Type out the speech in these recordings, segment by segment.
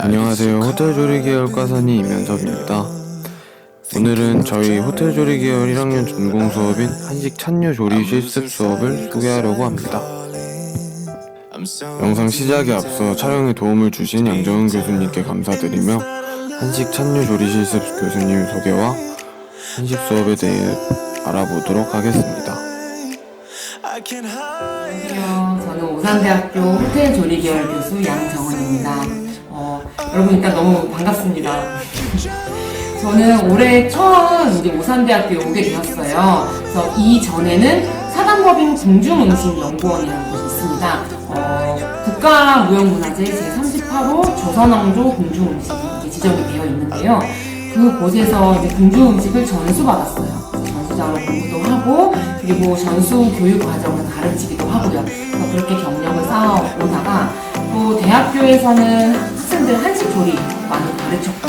안녕하세요. 호텔 조리 계열 과사니 이면섭입니다. 오늘은 저희 호텔 조리 계열 1학년 전공 수업인 한식 찬류 조리 실습 수업을 소개하려고 합니다. 영상 시작에 앞서 촬영에 도움을 주신 양정은 교수님께 감사드리며 한식 찬류 조리 실습 교수님 소개와 한식 수업에 대해 알아보도록 하겠습니다. 안녕하세요. 저는 오산대학교 호텔 조리 계열 교수 양정은입니다. 어, 여러분 일단 너무 반갑습니다. 저는 올해 처음 이제 오산대학교에 오게 되었어요. 그래서 이 전에는 사단법인 궁중음식연구원이라는 곳이 있습니다. 어, 국가무형문화재 제38호 조선왕조 궁중음식이 이렇게 지정이 되어 있는데요. 그 곳에서 이제 궁중음식을 전수받았어요. 전수자로 공부도 하고 그리고 전수 교육 과정을 가르치기도 하고요. 그렇게 경력을 쌓아오다가 또 대학교에서는 학생들 한식 조리 많이 가르쳤고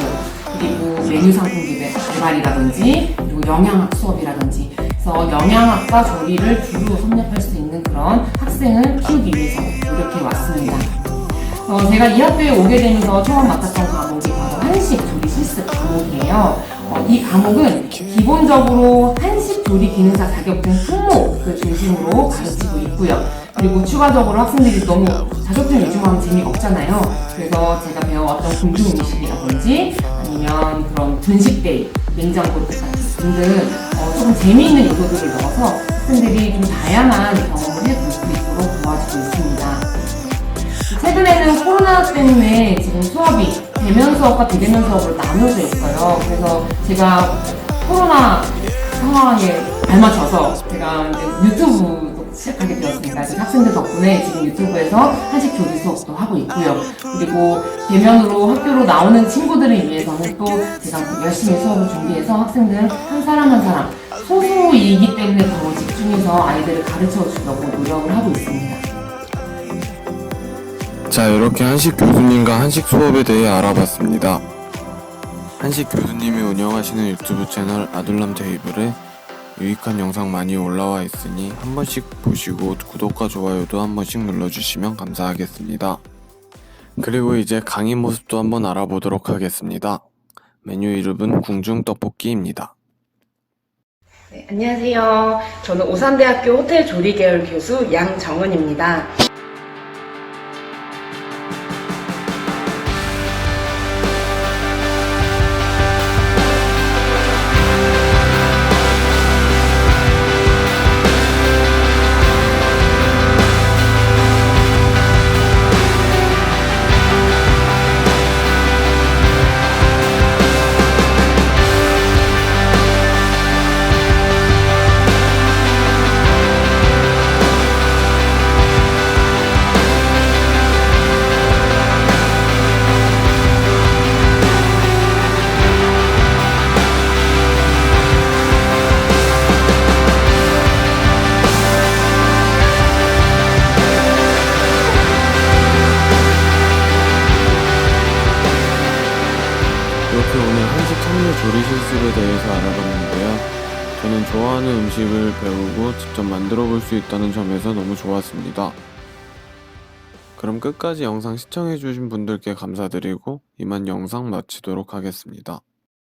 그리고 메뉴 상품 개발- 개발이라든지 그리고 영양학 수업이라든지 그래서 영양학과 조리를 주로 섭렵할 수 있는 그런 학생을 키우기 위해서 노력해 왔습니다. 어, 제가 이 학교에 오게 되면서 처음 맡았던 과목이 바로 한식 조리 실습 과목이에요. 어, 이 과목은 기본적으로 한식 조리 기능사 자격증 품목을 중심으로 가르치고 있고요. 그리고 추가적으로 학생들이 너무 자격증 위주만 하면 재미가 없잖아요. 그래서 제가 배워왔던 궁중 음식이라든지 아니면 그런 분식데이, 냉장고 등등 어, 조금 재미있는 요소들을 넣어서 학생들이 좀 다양한 경험을 해볼 수 있도록 도와주고 있습니다. 최근에는 코로나 때문에 지금 수업이 대면 수업과 비대면 수업으로 나눠져 있어요. 그래서 제가 코로나 상황에 발맞춰서 제가 이제 유튜브도 시작하게 학생들 덕분에 지금 유튜브에서 한식 조리 수업도 하고 있고요. 그리고 대면으로 학교로 나오는 친구들을 위해서는 또 제가 열심히 수업을 준비해서 학생들 한 사람 한 사람 소수이기 때문에 더 집중해서 아이들을 가르쳐 주려고 노력을 하고 있습니다. 자, 이렇게 한식 교수님과 한식 수업에 대해 알아봤습니다. 한식 교수님이 운영하시는 유튜브 채널 아둘람 테이블에 유익한 영상 많이 올라와 있으니 한 번씩 보시고 구독과 좋아요도 한 번씩 눌러주시면 감사하겠습니다. 그리고 이제 강의 모습도 한번 알아보도록 하겠습니다. 메뉴 이름은 궁중 떡볶이입니다. 네, 안녕하세요. 저는 오산대학교 호텔 조리 계열 교수 양정은입니다. 참여 조리 실습에 대해서 알아봤는데요. 저는 좋아하는 음식을 배우고 직접 만들어 볼 수 있다는 점에서 너무 좋았습니다. 그럼 끝까지 영상 시청해 주신 분들께 감사드리고 이만 영상 마치도록 하겠습니다.